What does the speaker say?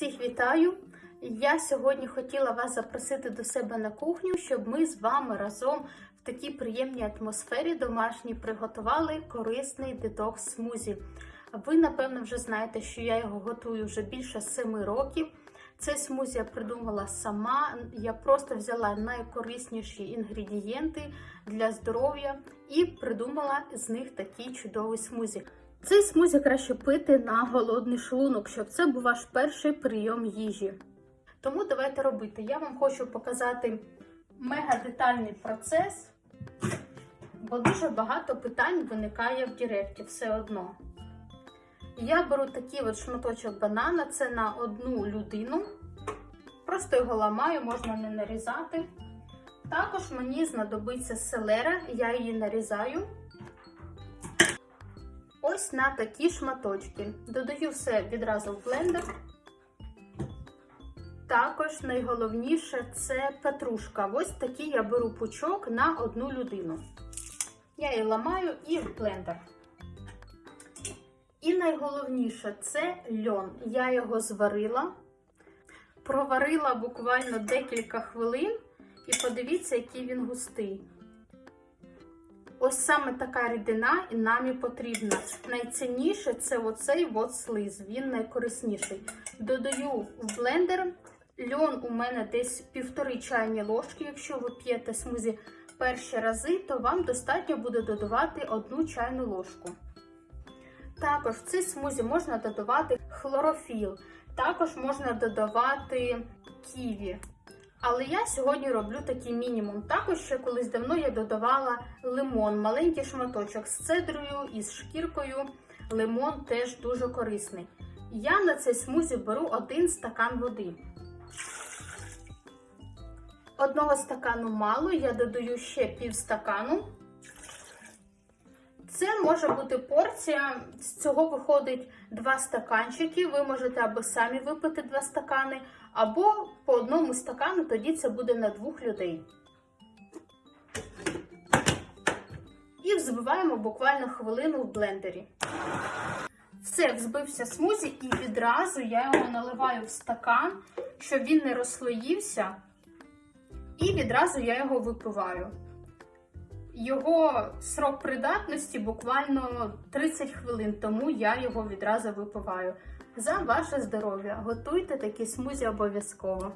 Всіх вітаю! Я сьогодні хотіла вас запросити до себе на кухню, щоб ми з вами разом в такій приємній атмосфері домашній приготували корисний детокс смузі. Ви, напевно, вже знаєте, що я його готую вже більше 7 років. Цей смузі я придумала сама. Я просто взяла найкорисніші інгредієнти для здоров'я і придумала з них такий чудовий смузі. Цей смузі краще пити на голодний шлунок, щоб це був ваш перший прийом їжі. Тому давайте робити. Я вам хочу показати мега детальний процес, бо дуже багато питань виникає в Директі все одно. Я беру такий от шматочок банана, це на одну людину. Просто його ламаю, можна не нарізати. Також мені знадобиться селера, я її нарізаю. Ось на такі шматочки. Додаю все відразу в блендер. Також найголовніше це петрушка. Ось такий я беру пучок на одну людину. Я її ламаю і в блендер. І найголовніше це льон. Я його зварила, проварила буквально декілька хвилин, і подивіться, який він густий. Ось саме така рідина і нам і потрібна. Найцінніше це оцей от слиз, він найкорисніший. Додаю в блендер. Льон у мене десь півтори чайні ложки. Якщо ви п'єте смузі перші рази, то вам достатньо буде додавати одну чайну ложку. Також в цей смузі можна додавати хлорофіл, також можна додавати ківі. Але я сьогодні роблю такий мінімум. Також ще колись давно я додавала лимон, маленький шматочок з цедрою і з шкіркою. Лимон теж дуже корисний. Я на цей смузі беру один стакан води. Одного стакану мало, я додаю ще пів стакану. Це може бути порція, з цього виходить 2 стаканчики. Ви можете або самі випити 2 стакани, або по одному стакану, тоді це буде на двох людей. І взбиваємо буквально хвилину в блендері. Все, взбився смузі, і відразу я його наливаю в стакан, щоб він не розслоївся. І відразу я його випиваю. Його срок придатності буквально 30 хвилин, тому я його відразу випиваю. За ваше здоров'я! Готуйте такі смузі обов'язково.